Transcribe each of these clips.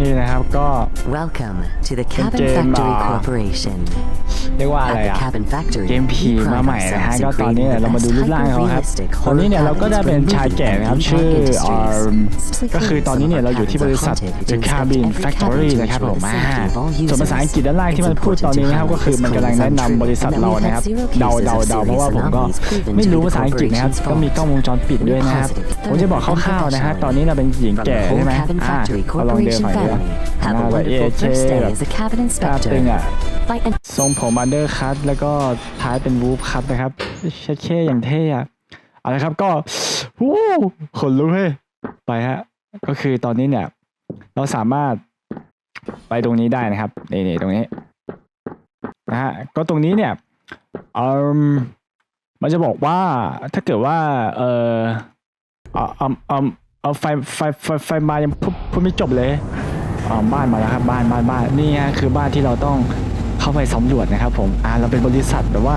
นี่นะครับก็ Welcome to the Cabin Game, Factory uh, Corporation. เรียกว่า At อะไร the อะ Cabin Factory, เกมผี we มา pride ใหม่นะฮะ ourselves in ก็ตอนนี้ creating เนี่ย the เรามาดู best รูปร่างเขาครับ hyper-realistic ตอนนี้เนี่ย horror เราก็ได้เป็น cabins ชาย for แก่นะครับ movie ชื่อ and เอ่อ industries. ก็คือตอนนี้เนี่ย เราอยู่ที่บริษัท The Cabin Factory นะครับผมอ่าส่วนภาษาอังกฤษด้านล่างที่มันพูดตอนนี้นะครับก็คือมันกำลังแนะนำบริษัทเรานะครับเดาเดาเดาเพราะว่าผมก็ไม่รู้ภาษาอังกฤษนะครับก็มีกล้องวงจรปิดด้วยนะครับ ผมจะบอกคร่าวๆนะฮะ ตอนนี้เราเป็นหญิง From แก่ the ใช่ whole ไหม Cabin อ่า Factory เราลองเดิน Corporation ไปเลย family. ห Have น้า a แบบเอ wonderful เค first day แบบ as a cabin ตาตึง inspector. อะ By an ทรงผมอันเดอร์คัตแล้วก็ท้ายเป็นวูฟคัตนะครับเช่เช่อย่างเท่อะเอาละครับก็วู้ขนลุกเฮ้ยไปฮะ ก็คือตอนนี้เนี่ย เราสามารถไปตรงนี้ได้นะครับนี่นี่ตรงนี้นะฮะก็ตรงนี้เนี่ยเอมมันจะบอกว่าถ้าเกิดว่า เออเอาเอาเอาเอาไฟไฟไฟไฟมายังพูดพูดไม่จบเลย อ่าบ้านมาแล้วครับบ้านบ้านบ้านนี่ฮะคือบ้านที่เราต้องเข้าไปสำรวจนะครับผมอ่าเราเป็นบริษัทแบบว่า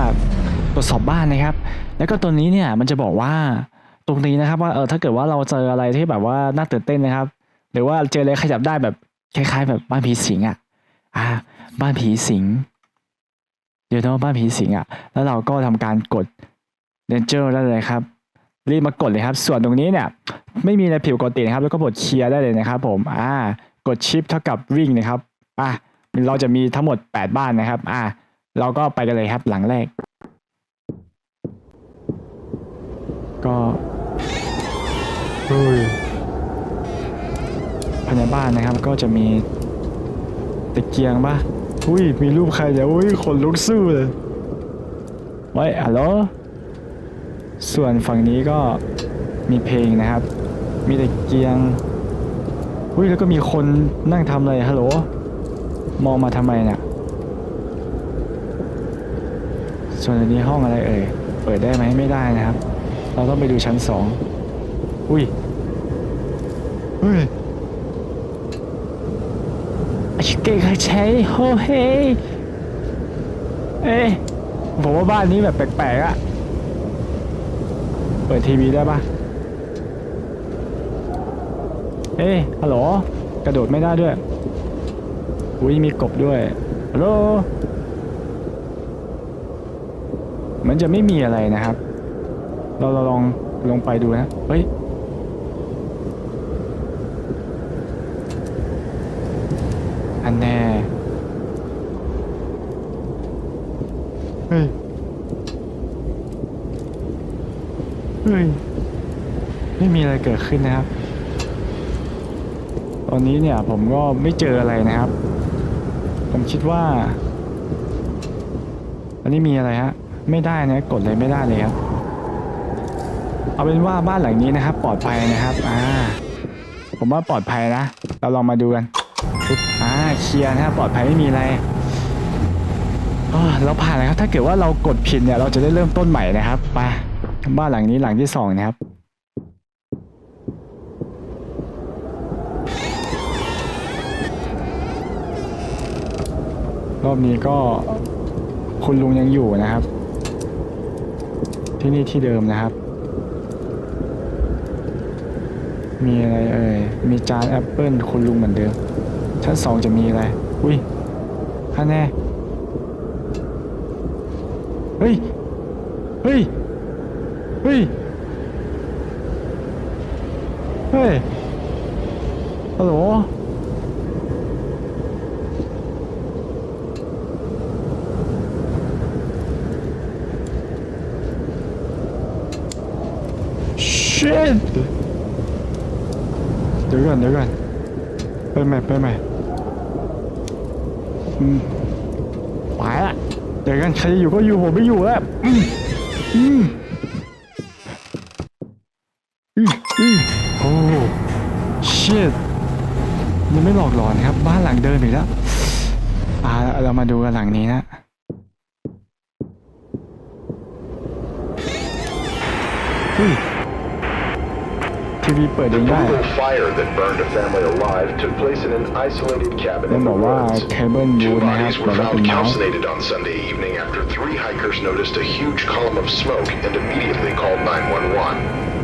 ตรวจสอบบ้านนะครับ แล้วก็ตัวนี้เนี่ยมันจะบอกว่าตรงนี้นะครับว่าเออถ้าเกิดว่าเราเจออะไรที่แบบว่าน่าตื่นเต้นนะครับ หรือว่าเจออะไรขยับได้แบบคล้ายๆ แบบบ้านผีสิงอะอ่าบ้านผีสิงเดี๋ยวนะบ้านผีสิงอะ แล้วเราก็ทำการกดเ a นเจอร์ได้เลยครับ รีบมากดเลยครับ ส่วนตรงนี้เนี่ย ไม่มีอะไรผิวกตินะครับ แล้วก็กดเคลียร์ได้เลยนะครับผม อ่า กดชิปเท่ากับวิ่งนะครับอะเราจะมีทั้งหมด 8 บ้านนะครับอ่าเราก็ไปกันเลยครับหลังแรก ก็เฮ้ยภายในบ้านนะครับก็จะมีตะเกียงปะอุ้ยมีรูปใครเดี๋ยวอุ้ยขนลุกสู้เลยไว้ฮัลโหลส่วนฝั่งนี้ก็มีเพลงนะครับ มีตะเกียง อุ้ยแล้วก็มีคนนั่งทำอะไรฮัลโหลมองมาทำไมเนี่ยส่วนอันนี้ห้องอะไรเอ่ยเปิดได้ไหมไม่ได้นะครับ เราต้องไปดูชั้นสองอุ้ยเฮ้ยอชิเกะใช้โฮเฮเอ๊ผมว่าบ้านนี้แบบแปลกๆอะเปิดทีวีได้ปะ เอ๊ะฮัลโหล กระโดดไม่ได้ด้วย อุ้ยมีกบด้วย ฮัลโหลเหมันจะไม่มีอะไรนะครับ เราเราลองลงไปดูนะ เฮ้ย อันแน่เฮ้ย เฮ้ย ไม่มีอะไรเกิดขึ้นนะครับ อนนี้เนี่ยผมก็ไม่เจออะไรนะครับ ผมคิดว่า อันนี้มีอะไรฮะ ไม่ได้นะกดเลยไม่ได้เลยครับ เอาเป็นว่าบ้านหลังนี้นะครับ ปลอดภัยนะครับอ่าผมว่าปลอดภัยนะ เราลองมาดูกันอ่าเคลียร์นะครับปลอดภัยไม่มีอะไรอ่าเราผ่านแล้วครับ ถ้าเกิดว่าเรากดผิดเนี่ย เราจะได้เริ่มต้นใหม่นะครับไปบ้านหลังนี้หลังที่สองนะครับ รอบนี้ก็คุณลุงยังอยู่นะครับ ที่นี่ที่เดิมนะครับ มีอะไรเอ่ย มีจานแอปเปิลคุณลุงเหมือนเดิม ชั้นสองจะมีอะไร อุ้ยข้าแน่ เฮ้ย เฮ้ย เฮ้ย เฮ้ย ฮัลโหล shit เดี๋ยวก่อนเดี๋ยวก่อนไปใหม่ไปใหม่อืมไปละเดี๋ยวกันใครจะอยู่ก็อยู่ผมไม่อยู่แล้วอืมอืมอืมอืมโอ้ shit ยังไม่หลอกหลอนครับ บ้านหลังเดิมอีกแล้วอ่าเรามาดูกันหลังนี้นะเฮ้ย ทีวีเปิดเอง The ได้ brutal fire that burned a family alive took place in an isolated cabin มัน in บ the อกว่า woods. เคเบิลยู Two นะครับ bodies แบ were บว่าเป็น found ไม้ calcinated on Sunday evening after three hikers noticed a huge column of smoke and immediately called 911.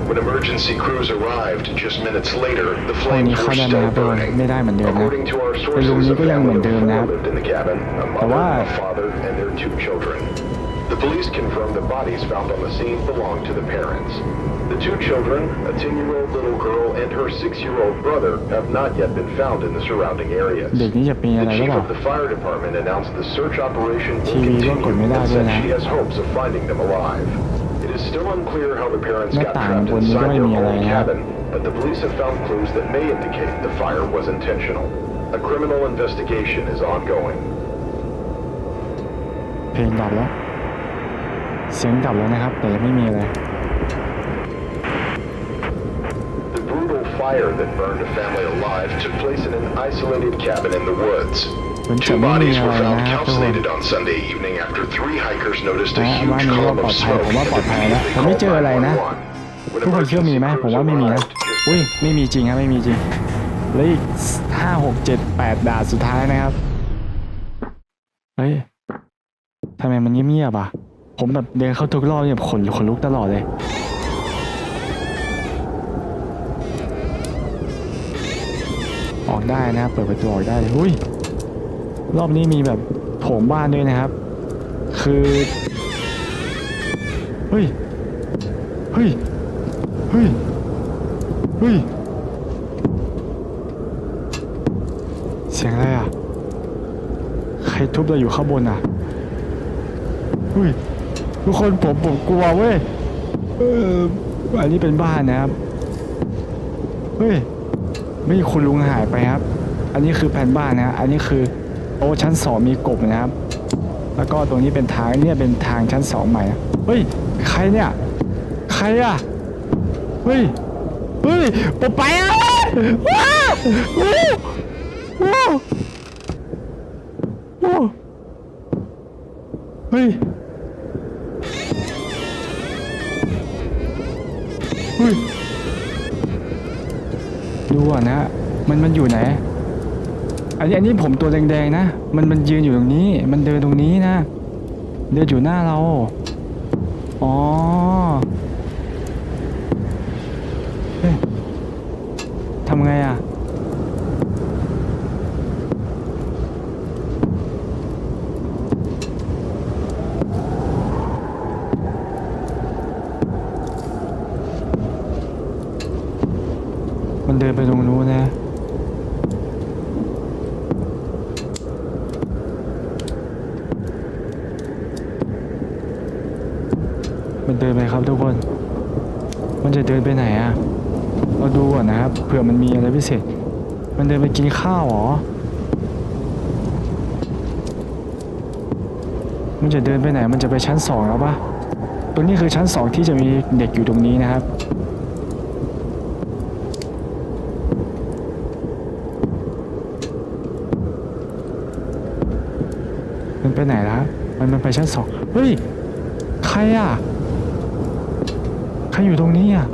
When emergency crews arrived just minutes later, the ห้องนี้ flames เข้า were ได้ไหมค still รับทุกคน burning. ไม่ได้เหมือนเดิมนะ According to our แต่รูม sources, นี้ a ก็ยังเหมือน family of เดิม four นะครับ lived in the cabin, a But mother, why? a father, and their two children. The police confirmed the bodies found on the scene belonged to the parents. The two children, a 10-year-old little girl and her 6-year-old brother, have not yet been found in the surrounding areas. เด็กนี่จะเป็นอะ The ไรหรือ chief เปล่า of the fire department announced the search operation will ทีวีก็กด continue ไม่ได้ and ด้วย said นะ she has hopes of finding them alive. It is still unclear how the parents หน้า got ต่าง trapped บนนี้ก็ inside ไม่ their มีอะไร own นะครับ cabin, but the police have found clues that may indicate the fire was intentional. A criminal investigation is ongoing. เพลงดับแล้ว เสียงดับแล้วนะครับ แต่ยังไม่มีอะไร The brutal fire that burned a family alive took place in an isolated cabin in the woods. มันจะ Two ไม่มี bodies อะไร were นะ found ครับทุกคน calcinated on Sunday evening after three hikers noticed a อ่าบ้าน huge นี้ก็ column ปลอ of ดภัย smoke ผมว่า and ปลอดภัยแล้ว immediately ผมไม่ called เจออะไรนะ 911. When ทุกคนเชื่อมีไหม emergency ผมว่าไม่มีนะ crews arrived just อุ้ย ไม่มีจริงครับ ไม่มีจริง แล้วอีกห้าหกเจ็ดแปดด่านสุดท้ายนะครับ เฮ้ยทำไมมันเงียบๆอะ ผมแบบเดินเข้าทุกรอบเนี่ยขนขนลุกตลอดเลย ออกได้นะเปิดประตูออกได้เลยอุ้ยรอบนี้มีแบบโถงบ้านด้วยนะครับ คือเฮ้ยเฮ้ยเฮ้ยเฮ้ยเสียงอะไรอะ ใครทุบเราอยู่ข้างบนอะเฮ้ย ทุกคนผมผมกลัวเว้ยเอออันนี้เป็นบ้านนะครับ เฮ้ย ไม่คุณลุงหายไปครับ อันนี้คือแผ่นบ้านนะ อันนี้คือโอ้ชั้นสองมีกบนะครับ แล้วก็ตรงนี้เป็นทางเนี่ยเป็นทางชั้นสองใหม่เฮ้ย ใครเนี่ย ใครอะเฮ้ย เฮ้ยผมไปอะว้าวว้าวว้าว ฮ้ยดูอะนะ มันมันอยู่ไหน อันนี้อันนี้ผมตัวแดงๆนะ มันมันยืนอยู่ตรงนี้ มันเดินตรงนี้นะ เดินอยู่หน้าเรา อ๋อทำไงอะ มันเดินไปตรงนู้นนะมันเดินไปครับทุกคน มันจะเดินไปไหนอะเราดูก่อนนะครับเผื่อมันมีอะไรพิเศษ มันเดินไปกินข้าวหรอ มันจะเดินไปไหน มันจะไปชั้นสองแล้วปะตรงนี้คือชั้นสองที่จะมีเด็กอยู่ตรงนี้นะครับ มันไปไหนแล้วมันมันไปชั้นสองเฮ้ย ใครอะ ใครอยู่ตรงนี้อะ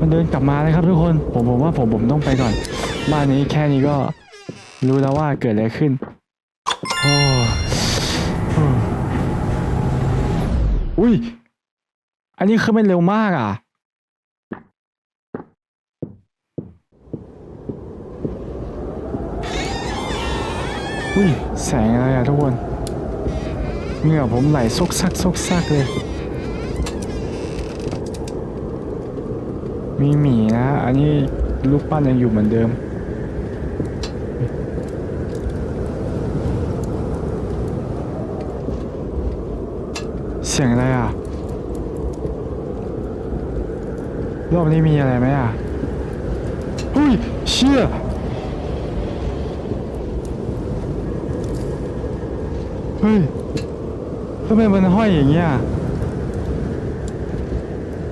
มันเดินกลับมาเลยครับทุกคน ผมผมว่าผมผมต้องไปก่อน บ้านนี้แค่นี้ก็รู้แล้วว่าเกิดอะไรขึ้นอ้โอ้อุ้ย อันนี้คือมันเร็วมากอะ อุ้ย แสงอะไรอะทุกคนเหงื่อผมไหลซกซักซกซักเลย มีหมีนะ อันนี้รูปปั้นยังอยู่เหมือนเดิม เสียงอะไรอะ รอบนี้มีอะไรไหมอะอุ้ย เชี่ย เฮ้ยทำไมมันห้อยอย่างเงี้ย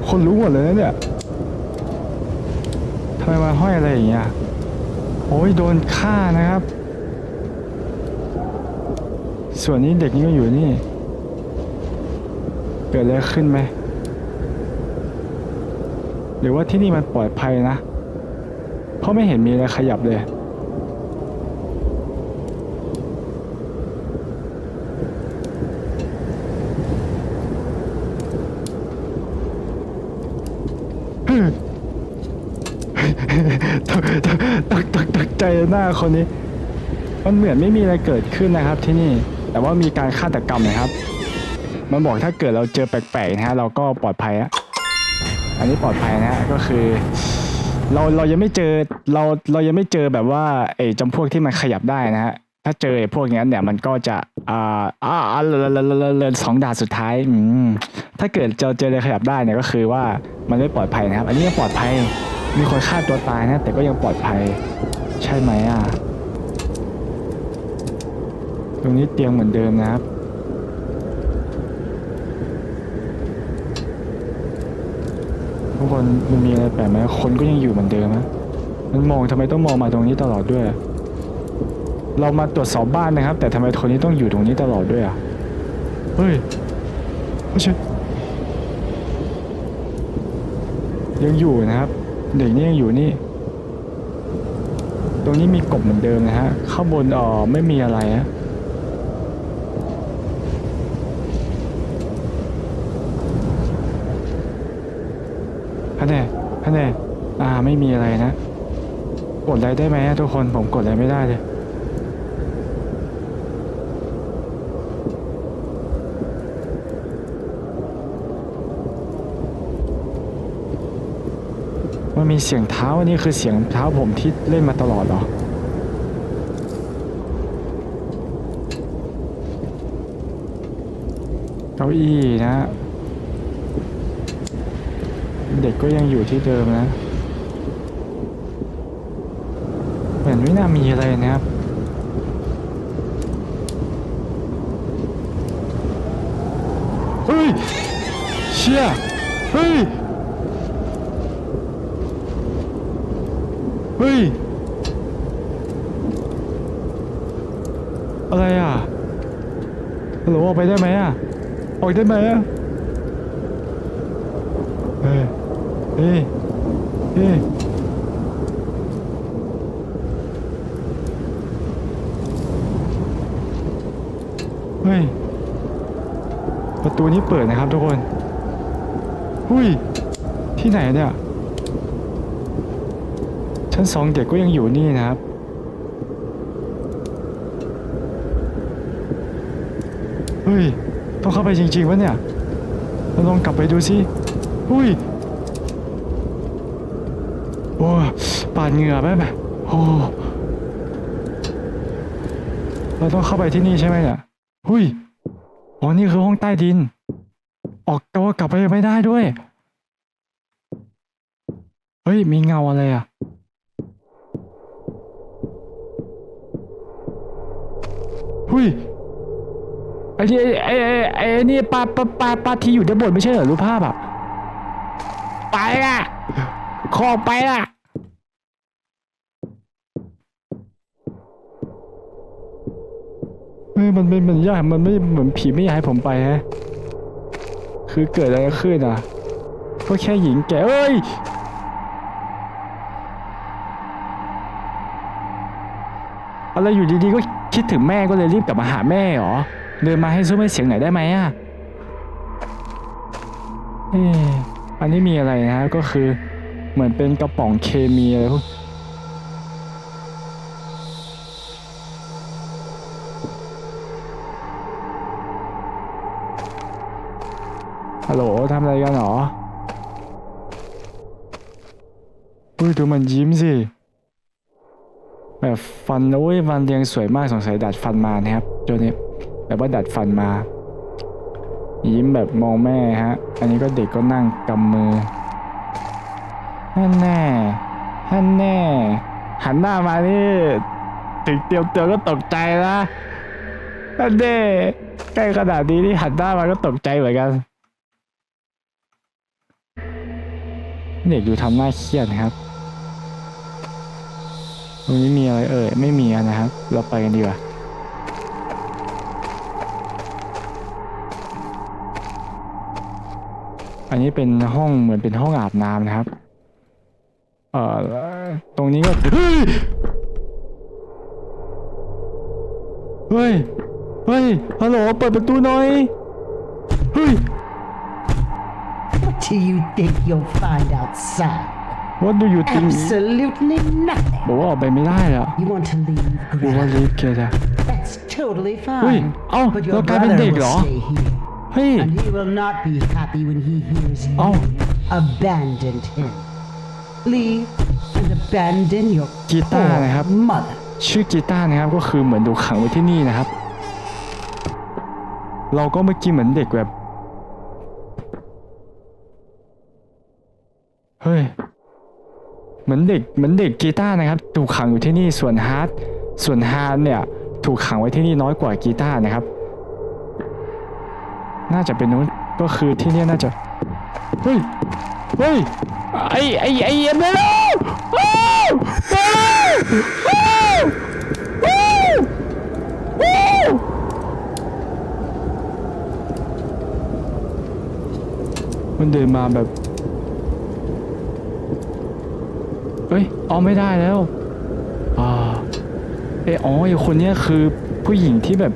คนรู้หมดเลยนะเนี่ยทำไมมันห้อยอะไรอย่างเงี้ย โอ้ยโดนฆ่านะครับ ส่วนนี้เด็กนี่ก็อยู่นี่ เกิดอะไรขึ้นไหม หรือว่าที่นี่มันปลอดภัยนะ เพราะไม่เห็นมีอะไรขยับเลย อตกตกตกตกตกใจ หน้าคนนี้ มันเหมือนไม่มีอะไรเกิดขึ้นนะครับที่นี่ แต่ว่ามีการฆาตกรรมนะครับ มันบอกถ้าเกิดเราเจอแปลกๆนะฮะเราก็ปลอดภัยอะอันนี้ปลอดภัยนะฮะก็คือ เราเรายังไม่เจอเราเรายังไม่เจอแบบว่าไอ้จำพวกที่มันขยับได้นะฮะถ้าเจอไอ้พวกนี้เนี่ยมันก็จะอ่าอ่าอ่าเลนเลนเลนเลนสองด่านสุดท้ายอืมถ้าเกิดเจอเจออะไรขยับได้เนี่ยก็คือว่ามันไม่ปลอดภัยนะครับ อันนี้ยังปลอดภัย มีคนฆ่าตัวตายนะ แต่ก็ยังปลอดภัย ใช่ไหมอะ ตรงนี้เตียงเหมือนเดิมนะครับ ทุกคนมันมีอะไรแปลกไหมคนก็ยังอยู่เหมือนเดิมนะมันมองทำไมต้องมองมาตรงนี้ตลอดด้วย เรามาตรวจสอบบ้านนะครับ แต่ทำไมคนนี้ต้องอยู่ตรงนี้ตลอดด้วยอะ เฮ้ยไม่ใช่ยังอยู่นะครับ เด็กนี่ยังอยู่นี่ รงนี้มีกบเหมือนเดิมนะฮะ ข้างบนอ๋อไม่มีอะไรฮะพันแน่พันแน่อ่าไม่มีอะไรนะ กดอะไรได้ไหมทุกคนผมกดอะไรไม่ได้เลย มันมีเสียงเท้าอันนี้คือเสียงเท้าผมที่เล่นมาตลอดเหรอเก้าอี้นะ เด็กก็ยังอยู่ที่เดิมนะ เหมือนไม่น่ามีอะไรนะครับเฮ้ยเชี่ยเฮ้ย เฮ้ย อะไรอะฮัลโหลออกไปได้ไหมอะ ออกได้ไหมอะ เฮ้ย เฮ้ย เฮ้ยเฮ้ย ประตูนี้เปิดนะครับทุกคน หุ้ย ที่ไหนเนี่ย ชั้นสองเด็กก็ยังอยู่นี่นะครับ เฮ้ย ต้องเข้าไปจริงๆวะเนี่ยเราลองกลับไปดูสิหุ้ย โอ้ปาดเหงื่อไปไหมโอ้ เราต้องเข้าไปที่นี่ใช่ไหมเนี่ยหุยอ๋อ นี่คือห้องใต้ดิน ออกตัวกลับไปไม่ได้ด้วย เฮ้ย มีเงาอะไรอะ หุยไอ้ที่ไอ้ไอ้ไอ้ไอ้นี่ปลาปลาปลาปลาที่อยู่ด้านบนไม่ใช่เหรอรูปภาพอะไปอะขอไปอะเฮ้ยมันเป็นมันยากมันไม่เหมือนผีไม่อยากให้ผมไปฮะคือเกิดอะไรขึ้นอะก็แค่หญิงแก่เอ้ยอะไรอยู่ดีๆก็ คิดถึงแม่ก็เลยรีบกลับมาหาแม่เหรอ เดินมาให้ซุ้มให้เสียงหน่อยได้ไหมอะเออันนี้มีอะไรนะก็คือเหมือนเป็นกระป๋องเคมีอะไรพวกฮัลโหลทำอะไรกันหรออุ้ยดูมันยิ้มสิ แบบฟันโอ้ยฟันเรียงสวยมากสงสัยดัดฟันมานะครับเจ้านี้แบบว่าดัดฟันมา ยิ้มแบบมองแม่ฮะ อันนี้ก็เด็กก็นั่งกำมือฮันแน่ฮันแน่ หันหน้ามานี่ถึงเตียวเตียวก็ตกใจนะฮันแน่ใกล้ขนาดนี้นี่หันหน้ามาก็ตกใจเหมือนกันเด็กดูทำหน้าเครียดครับ ตรงนี้มีอะไรเอ่ยไม่มีนะครับ เราไปกันดีกว่าอันนี้เป็นห้องเหมือนเป็นห้องอาบน้ำนะครับ เอ่อ ตรงนี้ก็ เฮ้ย เฮ้ย เฮ้ย ฮัลโหล เปิดประตูหน่อย เฮ้ย To do you think you'll find outside? What do you think Absolutely nothing. บอกว่าออกไปไม่ได้อะ You want to leave, หรือว่า Greta? ลีฟเกตอะ That's totally Wait, fine. oh, but your look, I've been brother big, will though. stay here. เฮ้ย And he will not be happy when he hears you Oh. abandoned him. Leave and abandon your กีตาร์นะครับ poor mother. ชื่อกีตาร์นะครับก็คือเหมือนถูกขังไว้ที่นี่นะครับ เราก็เมื่อกี้เหมือนเด็กแบบ เฮ้ย เหมือนเด็กเหมือนเด็กกีตาร์นะครับถูกขังอยู่ที่นี่ส่วนฮาร์ดส่วนฮาร์ดเนี่ยถูกขังไว้ที่นี่น้อยกว่ากีตาร์นะครับ น่าจะเป็นนู้นก็คือที่นี่น่าจะเฮ้ยเฮ้ยไอไอไอเอ็มเลยมันเดินมาแบบ เอ้ยเอไม่ได้แล้วอ่าเอยอ๋อไอคนเนี้ยคือผู้หญิงที่แบบ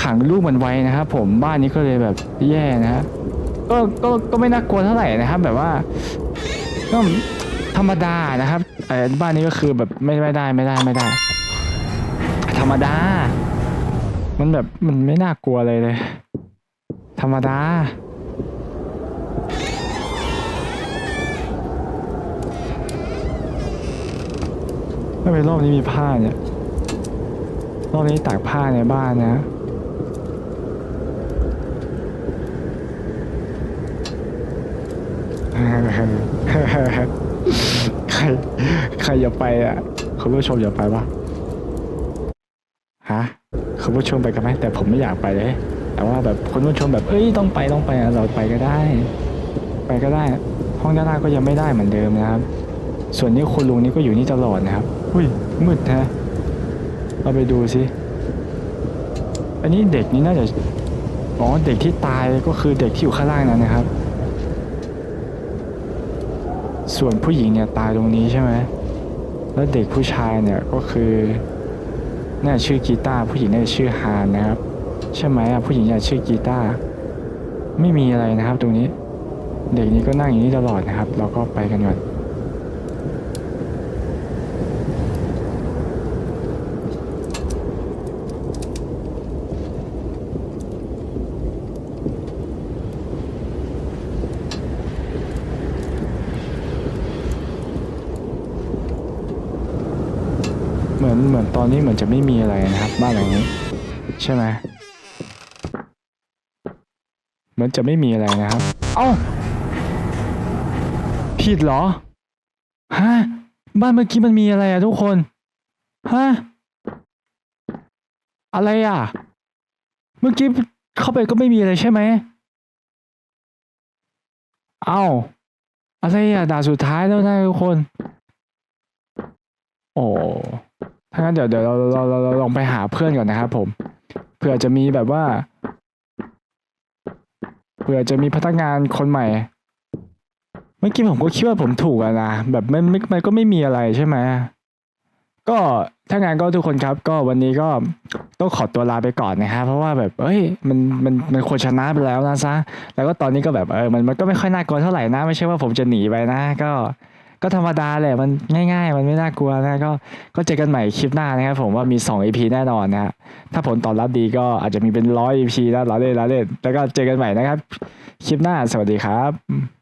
ขังลูกมันไว้นะครับผมบ้านนี้ก็เลยแบบแย่นะฮะก็ก็ก็ไม่น่ากลัวเท่าไหร่นะครับ แบบว่าก็ธรรมดานะครับเออบ้านนี้ก็คือแบบไม่ไม่ได้ไม่ได้ไม่ได้ ธรรมดา มันแบบมันไม่น่ากลัวเลยเลย ธรรมดา ไม่เป็นรอบนี้มีผ้าเนี่ย รอบนี้ตากผ้าในบ้านนะใครใครอย่าไปอะคุณผู้ชมอย่าไปปะฮะคุณผู้ชมไปกันไหมแต่ผมไม่อยากไปเลย แต่ว่าแบบคุณผู้ชมแบบเอ้ยต้องไปต้องไปอะเราไปก็ได้ ไปก็ได้ ห้องด้านล่างก็ยังไม่ได้เหมือนเดิมนะครับ ส่วนนี้คุณลุงนี่ก็อยู่นี่ตลอดนะครับ อุ้ยมืดแท้เราไปดูสิ อันนี้เด็กนี่น่าจะ อ๋อ เด็กที่ตายก็คือเด็กที่อยู่ข้างล่างนั้นนะครับ ส่วนผู้หญิงเนี่ยตายตรงนี้ใช่ไหม แล้วเด็กผู้ชายเนี่ยก็คือน่าจะชื่อกีตาร์ผู้หญิงน่าจะชื่อฮานนะครับ ใช่ไหมอะผู้หญิงน่าจะชื่อกีตาร์ไม่มีอะไรนะครับ ตรงนี้ เด็กนี้ก็นั่งอย่างนี้ตลอดนะครับ เราก็ไปกันก่อน เหมือนเหมือนตอนนี้เหมือนจะไม่มีอะไรนะครับ บ้านหลังนี้ ใช่ไหมเหมือนจะไม่มีอะไรนะครับ เอ้าผิดเหรอฮะบ้านเมื่อกี้มันมีอะไรอะทุกคนฮะอะไรอะเมื่อกี้เข้าไปก็ไม่มีอะไรใช่ไหมเอ้าอะไรอะด่าสุดท้ายแล้วนะทุกคน โอ้ ถ้างั้นเดี๋ยวเดี๋ยวเราเราเราเราลองไปหาเพื่อนก่อนนะครับผมเผื่อจะมีแบบว่าเผื่อจะมีพนักงานคนใหม่ เมื่อกี้ผมก็คิดว่าผมถูกอะนะแบบมันมันมันก็ไม่มีอะไรใช่ไหมก็ถ้างั้นก็ทุกคนครับ ก็วันนี้ก็ต้องขอตัวลาไปก่อนนะครับเพราะว่าแบบเอ้ยมันมันมันควรชนะไปแล้วนะซะแล้วก็ตอนนี้ก็แบบเออมันมันก็ไม่ค่อยน่ากลัวเท่าไหร่นะ ไม่ใช่ว่าผมจะหนีไปนะ ก็ ก็ธรรมดาแหละมันง่าย ๆ มันไม่น่ากลัวนะก็ก็เจอกันใหม่คลิปหน้านะครับผมว่ามี 2 EP แน่นอนนะฮะถ้าผลตอบรับดีก็อาจจะมีเป็นร้อย EP แล้วเราเล่นเราเล่นแล้วก็เจอกันใหม่นะครับ คลิปหน้าสวัสดีครับ